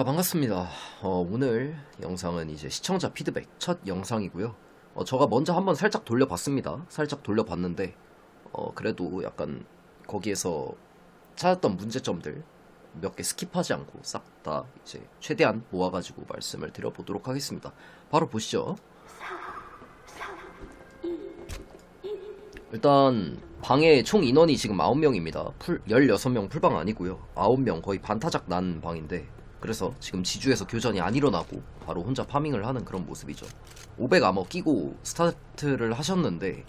자 반갑습니다. 어, 오늘 영상은 이제 시청자 피드백 첫 영상이고요. 어, 저가 먼저 한번 살짝 돌려봤습니다. 살짝 돌려봤는데 어, 그래도 약간 거기에서 찾았던 문제점들 몇 개 스킵하지 않고 싹 다 이제 최대한 모아가지고 말씀을 드려보도록 하겠습니다. 바로 보시죠. 일단 방에 총 인원이 지금 9명입니다. 풀 16명 풀방 아니고요. 9명 거의 반타작 난 방인데 그래서 지금 지주에서 교전이 안 일어나고 바로 혼자 파밍을 하는 그런 모습이죠. 500 아머 끼고 스타트를 하셨는데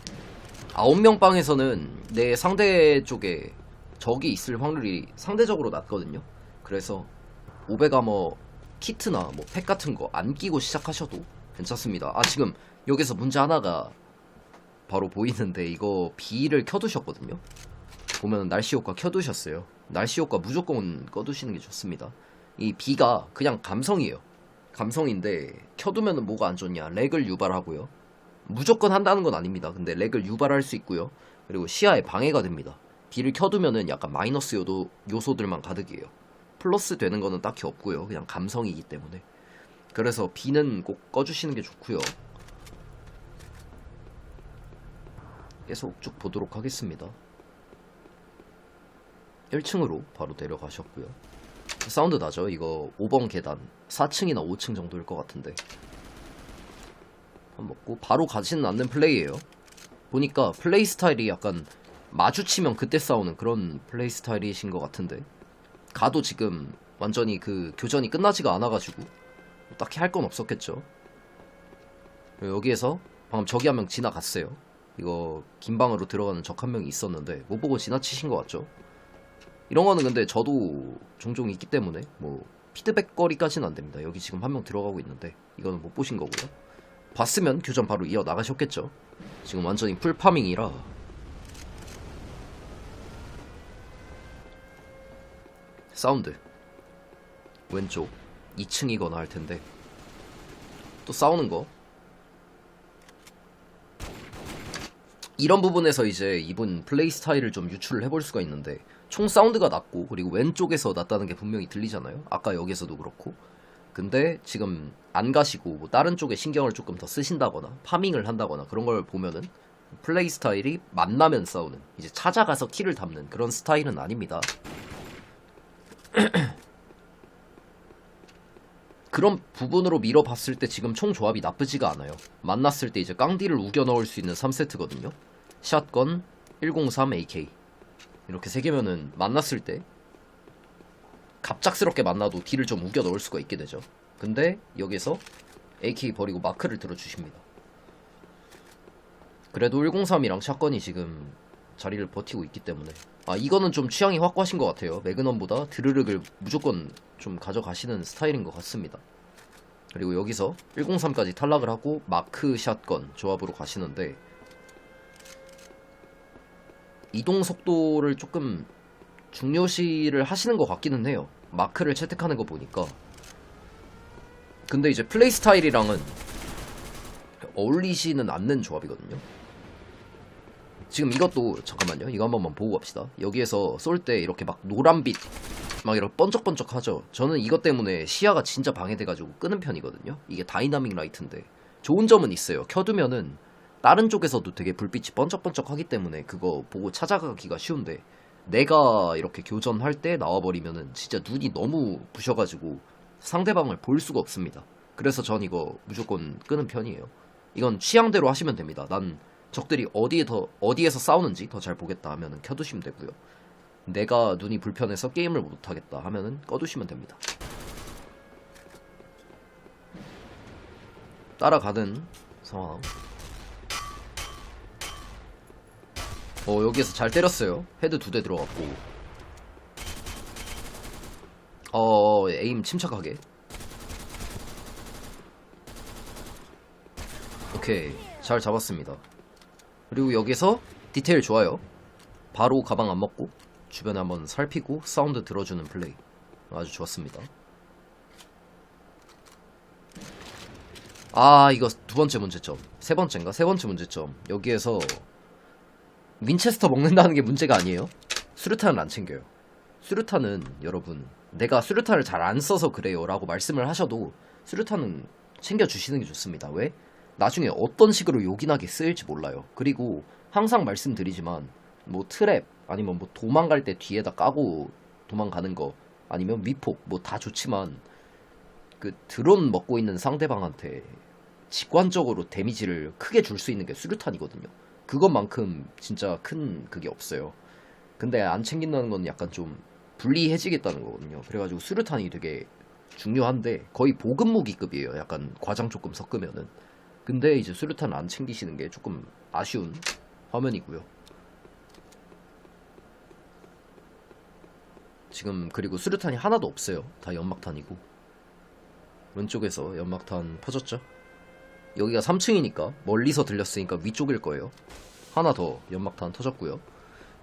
9명 방에서는 내 상대 쪽에 적이 있을 확률이 상대적으로 낮거든요. 그래서 500 아머 키트나 뭐 팩 같은 거 안 끼고 시작하셔도 괜찮습니다. 아 지금 여기서 문제 하나가 바로 보이는데 이거 B를 켜두셨거든요. 보면 날씨 효과 켜두셨어요. 날씨 효과 무조건 꺼두시는 게 좋습니다. 이 B가 그냥 감성이에요. 감성인데 켜두면 뭐가 안 좋냐? 렉을 유발하고요. 무조건 한다는 건 아닙니다. 근데 렉을 유발할 수 있고요. 그리고 시야에 방해가 됩니다. B를 켜두면은 약간 마이너스 요도, 요소들만 가득이에요. 플러스 되는 거는 딱히 없고요. 그냥 감성이기 때문에. 그래서 B는 꼭 꺼주시는 게 좋고요. 계속 쭉 보도록 하겠습니다. 1층으로 바로 내려가셨고요. 사운드 나죠? 이거 5번 계단 4층이나 5층 정도일 것 같은데 밥 먹고 바로 가지는 않는 플레이예요. 보니까 플레이 스타일이 약간 마주치면 그때 싸우는 그런 플레이 스타일이신 것 같은데 가도 지금 완전히 그 교전이 끝나지가 않아가지고 딱히 할 건 없었겠죠. 여기에서 방금 저기 한명 지나갔어요. 이거 긴 방으로 들어가는 적 한 명이 있었는데 못 보고 지나치신 것 같죠? 이런 거는 근데 저도 종종 있기 때문에 뭐 피드백 거리까지는 안 됩니다. 여기 지금 한 명 들어가고 있는데 이거는 못 보신 거고요. 봤으면 교전 바로 이어 나가셨겠죠. 지금 완전히 풀 파밍이라 사운드 왼쪽 2층이거나 할 텐데 또 싸우는 거 이런 부분에서 이제 이분 플레이 스타일을 좀 유출을 해볼 수가 있는데 총 사운드가 낮고 그리고 왼쪽에서 낮다는 게 분명히 들리잖아요. 아까 여기서도 그렇고. 근데 지금 안 가시고 뭐 다른 쪽에 신경을 조금 더 쓰신다거나 파밍을 한다거나 그런 걸 보면은 플레이 스타일이 만나면 싸우는 이제 찾아가서 키를 담는 그런 스타일은 아닙니다. 그런 부분으로 밀어봤을 때 지금 총 조합이 나쁘지가 않아요. 만났을 때 이제 깡디를 우겨 넣을 수 있는 3세트거든요. 샷건, 103 AK. 이렇게 세 개면은 만났을 때 갑작스럽게 만나도 딜을 좀 우겨 넣을 수가 있게 되죠. 근데 여기서 AK 버리고 마크를 들어주십니다. 그래도 103이랑 샷건이 지금 자리를 버티고 있기 때문에 아 이거는 좀 취향이 확고하신 것 같아요. 매그넘보다 드르륵을 무조건 좀 가져가시는 스타일인 것 같습니다. 그리고 여기서 103까지 탈락을 하고 마크 샷건 조합으로 가시는데 이동 속도를 조금 중요시를 하시는 것 같기는 해요. 마크를 채택하는 거 보니까. 근데 이제 플레이 스타일이랑은 어울리지는 않는 조합이거든요. 지금 이것도 잠깐만요. 이거 한 번만 보고 갑시다. 여기에서 쏠 때 이렇게 막 노란빛 막 이렇게 번쩍번쩍 하죠. 저는 이것 때문에 시야가 진짜 방해돼가지고 끄는 편이거든요. 이게 다이나믹 라이트인데 좋은 점은 있어요. 켜두면은 다른 쪽에서도 되게 불빛이 번쩍번쩍하기 때문에 그거 보고 찾아가기가 쉬운데 내가 이렇게 교전할 때 나와버리면은 진짜 눈이 너무 부셔가지고 상대방을 볼 수가 없습니다. 그래서 전 이거 무조건 끄는 편이에요. 이건 취향대로 하시면 됩니다. 난 적들이 어디에 더 어디에서 싸우는지 더 잘 보겠다 하면은 켜두시면 되고요. 내가 눈이 불편해서 게임을 못 하겠다 하면은 꺼두시면 됩니다. 따라가는 상황. 어 여기에서 잘 때렸어요. 헤드 두 대 들어갔고. 어 에임 침착하게. 오케이 잘 잡았습니다. 그리고 여기서 디테일 좋아요. 바로 가방 안 먹고 주변에 한번 살피고 사운드 들어주는 플레이 아주 좋았습니다. 아 이거 두 번째 문제점 세 번째인가 세 번째 문제점 여기에서 윈체스터 먹는다는 게 문제가 아니에요 수류탄을 안 챙겨요 수류탄은 여러분 내가 수류탄을 잘 안 써서 그래요 라고 말씀을 하셔도 수류탄은 챙겨주시는 게 좋습니다. 왜? 나중에 어떤 식으로 요긴하게 쓰일지 몰라요. 그리고 항상 말씀드리지만 뭐 트랩 아니면 뭐 도망갈 때 뒤에다 까고 도망가는 거 아니면 위폭 뭐 다 좋지만 그 드론 먹고 있는 상대방한테 직관적으로 데미지를 크게 줄 수 있는 게 수류탄이거든요. 그것만큼 진짜 큰 그게 없어요. 근데 안 챙긴다는 건 약간 좀 불리해지겠다는 거거든요. 그래가지고 수류탄이 되게 중요한데 거의 보급 무기급이에요. 약간 과장 조금 섞으면은. 근데 이제 수류탄을 안 챙기시는 게 조금 아쉬운 화면이고요. 지금 그리고 수류탄이 하나도 없어요. 다 연막탄이고. 왼쪽에서 연막탄 퍼졌죠? 여기가 3층이니까 멀리서 들렸으니까 위쪽일 거예요. 하나 더 연막탄 터졌고요.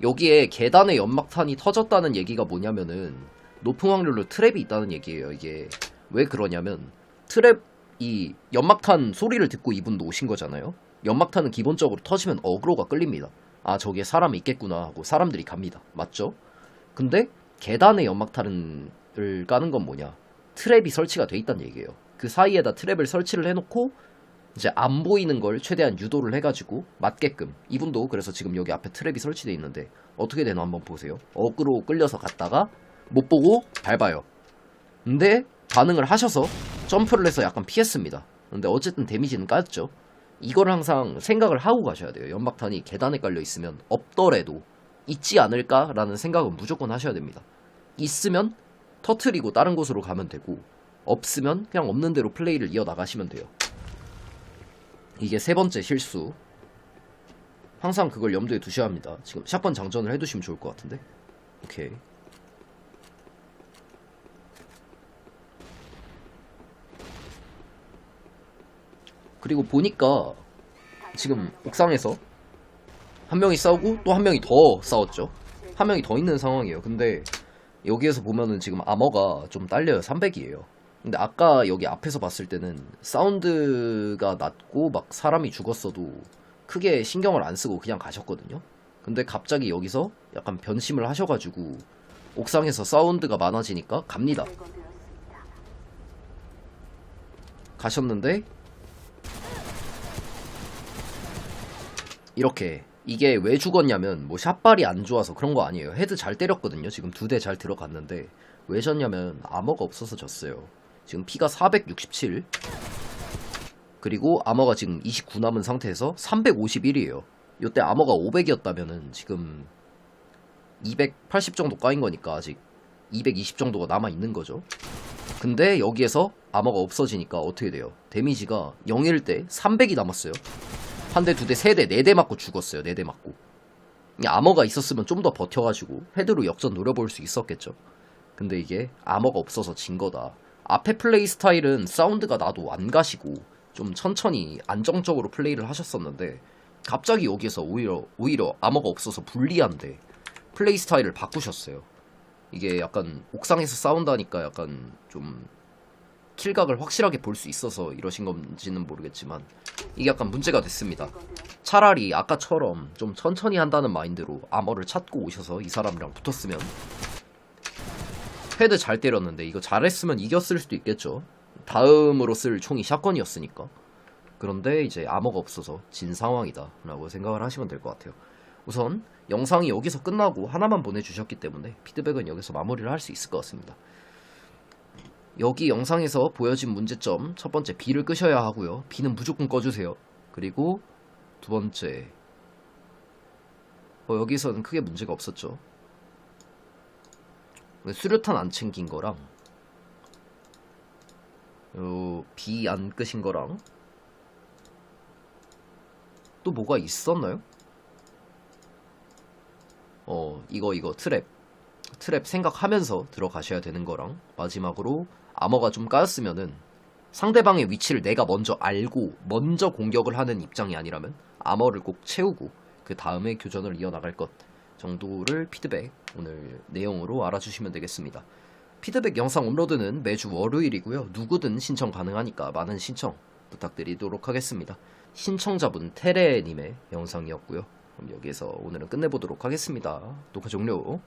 여기에 계단에 연막탄이 터졌다는 얘기가 뭐냐면은 높은 확률로 트랩이 있다는 얘기예요. 이게 왜 그러냐면 트랩 이 연막탄 소리를 듣고 이분도 오신 거잖아요. 연막탄은 기본적으로 터지면 어그로가 끌립니다. 아 저기에 사람이 있겠구나 하고 사람들이 갑니다. 맞죠? 근데 계단에 연막탄을 까는 건 뭐냐? 트랩이 설치가 돼 있다는 얘기예요. 그 사이에다 트랩을 설치를 해놓고 이제 안 보이는 걸 최대한 유도를 해가지고 맞게끔 이분도 그래서 지금 여기 앞에 트랩이 설치돼 있는데 어떻게 되나 한번 보세요. 어그로 끌려서 갔다가 못 보고 밟아요. 근데 반응을 하셔서 점프를 해서 약간 피했습니다. 근데 어쨌든 데미지는 까였죠. 이걸 항상 생각을 하고 가셔야 돼요. 연막탄이 계단에 깔려 있으면 없더라도 있지 않을까라는 생각은 무조건 하셔야 됩니다. 있으면 터트리고 다른 곳으로 가면 되고 없으면 그냥 없는 대로 플레이를 이어 나가시면 돼요. 이게 세 번째 실수. 항상 그걸 염두에 두셔야 합니다. 지금 샷건 장전을 해두시면 좋을 것 같은데. 오케이. 그리고 보니까 지금 옥상에서 한 명이 싸우고 또 한 명이 더 싸웠죠. 한 명이 더 있는 상황이에요. 근데 여기에서 보면은 지금 아머가 좀 딸려요. 300이에요. 근데 아까 여기 앞에서 봤을 때는 사운드가 났고 막 사람이 죽었어도 크게 신경을 안 쓰고 그냥 가셨거든요. 근데 갑자기 여기서 약간 변심을 하셔가지고 옥상에서 사운드가 많아지니까 갑니다. 가셨는데 이렇게 이게 왜 죽었냐면 뭐 샷발이 안 좋아서 그런 거 아니에요. 헤드 잘 때렸거든요. 지금 두 대 잘 들어갔는데 왜 졌냐면 아머가 없어서 졌어요. 지금 피가 467 그리고 아머가 지금 29 남은 상태에서 351이에요. 요때 아머가 500이었다면은 지금 280 정도 까인 거니까 아직 220 정도가 남아 있는 거죠. 근데 여기에서 아머가 없어지니까 어떻게 돼요? 데미지가 0일 때 300이 남았어요. 한 대, 두 대, 세 대, 네 대 맞고 죽었어요. 네 대 맞고. 아머가 있었으면 좀 더 버텨가지고 헤드로 역전 노려볼 수 있었겠죠. 근데 이게 아머가 없어서 진 거다. 앞에 플레이 스타일은 사운드가 나도 안 가시고 좀 천천히 안정적으로 플레이를 하셨었는데 갑자기 여기서 오히려 오히려 아머가 없어서 불리한데 플레이 스타일을 바꾸셨어요. 이게 약간 옥상에서 싸운다니까 약간 좀 킬각을 확실하게 볼 수 있어서 이러신 건지는 모르겠지만 이게 약간 문제가 됐습니다. 차라리 아까처럼 좀 천천히 한다는 마인드로 아머를 찾고 오셔서 이 사람이랑 붙었으면 헤드 잘 때렸는데 이거 잘했으면 이겼을 수도 있겠죠. 다음으로 쓸 총이 샷건이었으니까. 그런데 이제 암호가 없어서 진 상황이다 라고 생각을 하시면 될 것 같아요. 우선 영상이 여기서 끝나고 하나만 보내주셨기 때문에 피드백은 여기서 마무리를 할 수 있을 것 같습니다. 여기 영상에서 보여진 문제점 첫 번째 B를 끄셔야 하고요. B는 무조건 꺼주세요. 그리고 두 번째 어, 여기서는 크게 문제가 없었죠. 수류탄 안 챙긴 거랑 요 B 안 끄신 거랑 또 뭐가 있었나요? 어 이거 이거 트랩 트랩 생각하면서 들어가셔야 되는 거랑 마지막으로 암호가 좀 까였으면은 상대방의 위치를 내가 먼저 알고 먼저 공격을 하는 입장이 아니라면 암호를 꼭 채우고 그 다음에 교전을 이어나갈 것 정도를 피드백 오늘 내용으로 알아주시면 되겠습니다. 피드백 영상 업로드는 매주 월요일이고요. 누구든 신청 가능하니까 많은 신청 부탁드리도록 하겠습니다. 신청자분 테레님의 영상이었고요. 그럼 여기에서 오늘은 끝내보도록 하겠습니다. 녹화 종료.